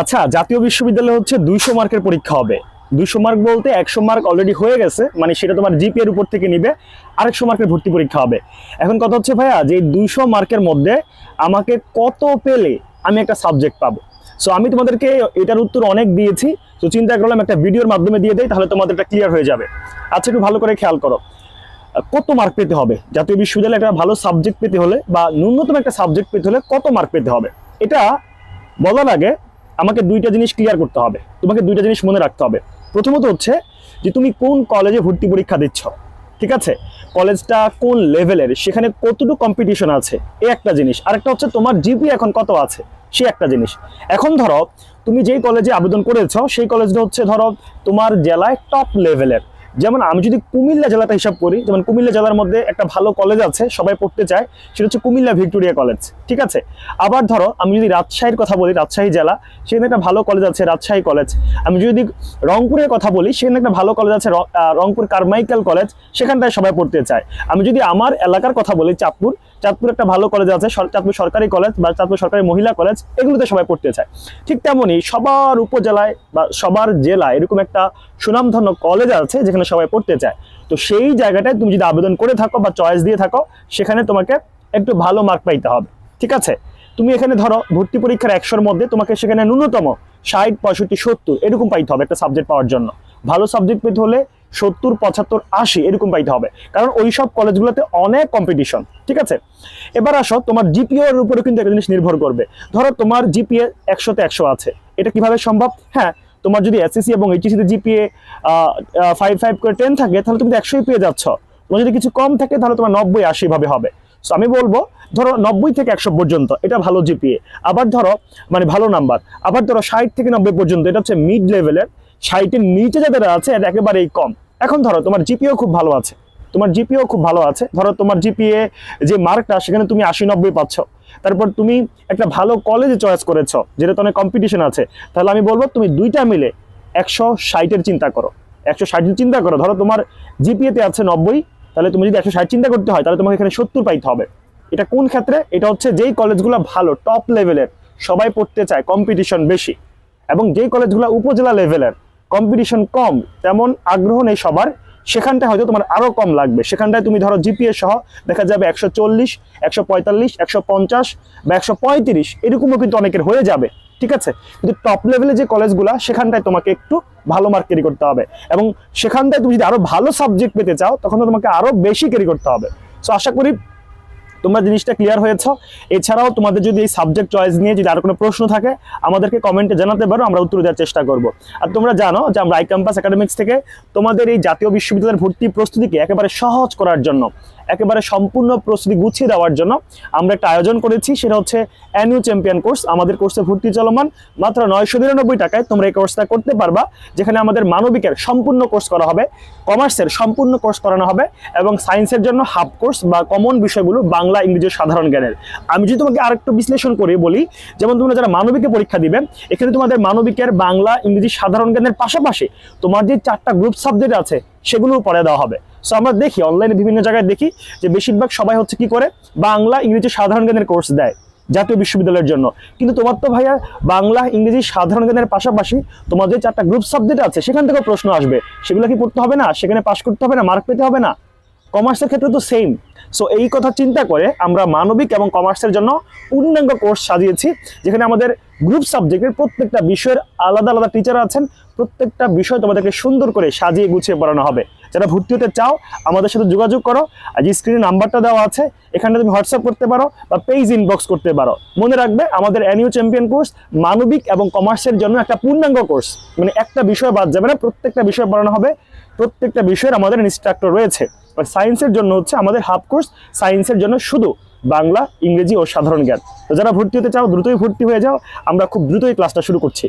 আচ্ছা জাতীয় বিশ্ববিদ্যালয়ে হচ্ছে দুইশো মার্কের পরীক্ষা হবে। দুইশো মার্ক বলতে একশো মার্ক অলরেডি হয়ে গেছে মানে সেটা তোমার জিপি এর উপর থেকে নিবে, আরেকশো মার্কের ভর্তি পরীক্ষা হবে। এখন কথা হচ্ছে, ভাইয়া, যে দুইশো মার্কের মধ্যে আমাকে কত পেলে আমি একটা সাবজেক্ট পাবো। সো আমি তোমাদেরকে এটার উত্তর অনেক দিয়েছি, তো চিন্তা করলাম একটা ভিডিওর মাধ্যমে দিয়ে দেয় তাহলে তোমাদের এটা ক্লিয়ার হয়ে যাবে। আচ্ছা একটু ভালো করে খেয়াল করো। কত মার্ক পেতে হবে? জাতীয় বিশ্ববিদ্যালয়ে একটা ভালো সাবজেক্ট পেতে হলে বা ন্যূনতম একটা সাবজেক্ট পেতে হলে কত মার্ক পেতে হবে? এটা বলার আগে আমাকে দুইটা জিনিস ক্লিয়ার করতে হবে। তোমাকে দুইটা জিনিস মনে রাখতে হবে। প্রথমত হচ্ছে যে তুমি কোন কলেজে ভর্তি পরীক্ষা দিচ্ছ, ঠিক আছে? কলেজটা কোন লেভেলের সেখানে কতটুকু কম্পিটিশন আছে? এ একটা জিনিস। আরেকটা হচ্ছে তোমার জিপি এখন কত আছে? সে একটা জিনিস। এখন ধরো, তুমি যেই কলেজে আবেদন করেছ, সেই কলেজটা হচ্ছে ধরো তোমার জেলায় টপ লেভেলের যেমন আমি যদি কুমিল্লা জেলাটা হিসাব করি, যেমন কুমিল্লা জেলার মধ্যে একটা ভালো কলেজ আছে, সবাই পড়তে চায়, সেটা হচ্ছে কুমিল্লা ভিক্টোরিয়া কলেজ ঠিক আছে? আবার ধরো, আমি যদি রাজশাহীর কথা বলি, রাজশাহী জেলা, সেখানে একটা ভালো কলেজ আছে, রাজশাহী কলেজ আমি যদি রংপুরের কথা বলি, সেখানে একটা ভালো কলেজ আছে রংপুর কারমাইকেল কলেজ সেখানটায় সবাই পড়তে চায়। আমি যদি আমার এলাকার কথা বলি, চাঁদপুর চাঁদপুর একটা ভালো কলেজ আছে চাঁদপুর সরকারি কলেজ বা চাঁদপুর সরকারি মহিলা কলেজ এগুলোতে সবাই পড়তে চায়। ঠিক তেমনই সবার উপজেলায় বা সবার জেলায় এরকম একটা সুনামধন্য কলেজ আছে, যেখানে সবাই পড়তে চায়। তো সেই জায়গাটায় তুমি যদি আবেদন করে থাকো বা চয়েস দিয়ে থাকো, সেখানে তোমাকে একটু ভালো মার্ক পাইতে হবে। ঠিক আছে? তুমি এখানে ধরো, ভর্তি পরীক্ষার একশোর মধ্যে তোমাকে সেখানে ন্যূনতম ষাট, পঁয়ষট্টি, সত্তর এরকম পাইতে হবে একটা সাবজেক্ট পাওয়ার জন্য। ভালো সাবজেক্ট পেতে হলে সত্তর, পঁচাত্তর, আশি এরকম পাইতে হবে। কারণ ওই সব কলেজগুলোতে অনেক কম্পিটিশন ঠিক আছে? এবার আসো, তোমার জিপিও এর উপরে কিন্তু একটা জিনিস নির্ভর করবে। ধরো তোমার জিপিএ একশোতে একশো আছে। এটা কীভাবে সম্ভব? হ্যাঁ তোমার যদি এসএসসি এবং এইচএসসিতে জিপিএ ফাইভ ফাইভ করে টেন থাকে, তাহলে তুমি একশোই পেয়ে যাচ্ছ। তোমার যদি কিছু কম থাকে, তাহলে তোমার নব্বই, আশি ভাবে হবে। সো আমি বলব, ধরো নব্বই থেকে একশো পর্যন্ত, এটা ভালো জিপিএ আবার ধরো মানে ভালো নাম্বার আবার ধরো ষাট থেকে নব্বই পর্যন্ত, এটা হচ্ছে মিড লেভেলের ষাটের নিচে যাদের আছে এটা একেবারেই কম। এখন ধরো, তোমার জিপিও খুব ভালো আছে। তোমার জিপিও খুব ভালো আছে। ধরো তোমার জিপিএ যে মার্কটা সেখানে তুমি আশি, নব্বই পাচ্ছ। তারপর তুমি একটা ভালো কলেজে চয়েস করেছ যেটা তো অনেক কম্পিটিশন আছে, তাহলে আমি বলব তুমি দুইটা মিলে একশো ষাটের চিন্তা করো। একশো ষাটের চিন্তা করো, ধরো তোমার জিপিএতে আছে নব্বই, তাহলে তুমি যদি একশো ষাট চিন্তা করতে হয়, তাহলে তোমাকে এখানে সত্তর পাইতে হবে। এটা কোন ক্ষেত্রে? এটা হচ্ছে যেই কলেজগুলো ভালো টপ লেভেলের সবাই পড়তে চায় কম্পিটিশন বেশি। এবং যেই কলেজগুলো উপজেলা লেভেলের কম্পিটিশন কম, তেমন আগ্রহ নেই সবার। সেখানটায় হয়তো তোমার আরও কম লাগবে। সেখানটায় তুমি ধরো জিপিএস সহ দেখা যাবে একশো চল্লিশ, একশো পঁয়তাল্লিশ, একশো পঞ্চাশ বা একশো পঁয়ত্রিশ, এরকমও কিন্তু অনেকের হয়ে যাবে, ঠিক আছে? কিন্তু টপ লেভেলে যে কলেজগুলো সেখানটায় তোমাকে একটু ভালো মার্ক ক্যারি করতে হবে এবং সেখানটায় তুমি যদি আরও ভালো সাবজেক্ট পেতে চাও, তখন তোমাকে আরও বেশি ক্যারি করতে হবে। সো আশা করি তোমরা জিনিসটা ক্লিয়ার হয়েছ। এছাড়াও তোমাদের যদি এই সাবজেক্ট চয়েস নিয়ে যদি আর কোনো প্রশ্ন থাকে, আমাদেরকে কমেন্টে জানাতে পারো, আমরা উত্তর দেওয়ার চেষ্টা করব। আর তোমরা জানো যে আমরা আই ক্যাম্পাস একাডেমিক্স থেকে তোমাদের এই জাতীয় বিশ্ববিদ্যালয়ের ভর্তি প্রস্তুতিকে একেবারে সহজ করার জন্য, একেবারে সম্পূর্ণ প্রস্তুতি গুছিয়ে দেওয়ার জন্য আমরা একটা আয়োজন করেছি। সেটা হচ্ছে অ্যানিউ চ্যাম্পিয়ন কোর্স আমাদের কোর্সে ভর্তি চলমান মাত্র নয়শো নিরানব্বই টাকায় তোমরা এই কোর্সটা করতে পারবা, যেখানে আমাদের মানবিকের সম্পূর্ণ কোর্স করা হবে কমার্সের সম্পূর্ণ কোর্স করানো হবে এবং সায়েন্সের জন্য হাফ কোর্স বা কমন বিষয়গুলো বাংলা ইংরেজি ও সাধারণ জ্ঞানের। আমি যদি তোমাকে আরেকটু বিশ্লেষণ করে বলি, যেমন তোমরা যারা মানবিকে পরীক্ষা দিবে, এখানে তোমাদের মানবিকের, বাংলা, ইংরেজি, সাধারণ জ্ঞানের পাশাপাশি তোমার যে চারটা গ্রুপ সাবজেক্ট আছে, সেগুলোও পড়ে দেওয়া হবে। সো আমরা দেখি অনলাইনে বিভিন্ন জায়গায় দেখি যে বেশিরভাগ সবাই হচ্ছে কি করে? বাংলা, ইংরেজি, সাধারণ জ্ঞানের কোর্স দেয় জাতীয় বিশ্ববিদ্যালয়ের জন্য। কিন্তু তোমার তো ভাইয়া, বাংলা, ইংরেজি, সাধারণ জ্ঞানের পাশাপাশি তোমার যে চারটা গ্রুপ সাবজেক্ট আছে, সেখান থেকেও প্রশ্ন আসবে। সেগুলো কি পড়তে হবে না? সেখানে পাশ করতে হবে না? মার্ক পেতে হবে না? কমার্সের ক্ষেত্রে তো সেম সো এই কথা চিন্তা করে আমরা মানবিক এবং কমার্সের জন্য পূর্ণাঙ্গ কোর্স সাজিয়েছি, যেখানে আমাদের গ্রুপ সাবজেক্টের প্রত্যেকটা বিষয়ের আলাদা আলাদা টিচার আছেন। প্রত্যেকটা বিষয় তোমাদেরকে সুন্দর করে সাজিয়ে গুছিয়ে পড়ানো হবে। যারা ভর্তি হতে চাও, আমাদের সাথে যোগাযোগ করো। যে স্ক্রিনে নাম্বারটা দেওয়া আছে। এখানে তুমি হোয়াটসঅ্যাপ করতে পারো বা পেজ ইনবক্স করতে পারো। মনে রাখবে, আমাদের অ্যানিউ চ্যাম্পিয়ন কোর্স মানবিক এবং কমার্সের জন্য একটা পূর্ণাঙ্গ কোর্স মানে একটা বিষয় বাদ যাবে না, প্রত্যেকটা বিষয় পড়ানো হবে। প্রত্যেকটা বিষয়ের আমাদের ইনস্ট্রাক্টর রয়েছে। আর সায়েন্সের জন্য হচ্ছে আমাদের হাফ কোর্স সায়েন্সের জন্য শুধু বাংলা, ইংরেজি ও সাধারণ জ্ঞান। তো যারা ভর্তি হতে চাও, দ্রুতই ভর্তি হয়ে যাও। আমরা খুব দ্রুতই ক্লাসটা শুরু করছি।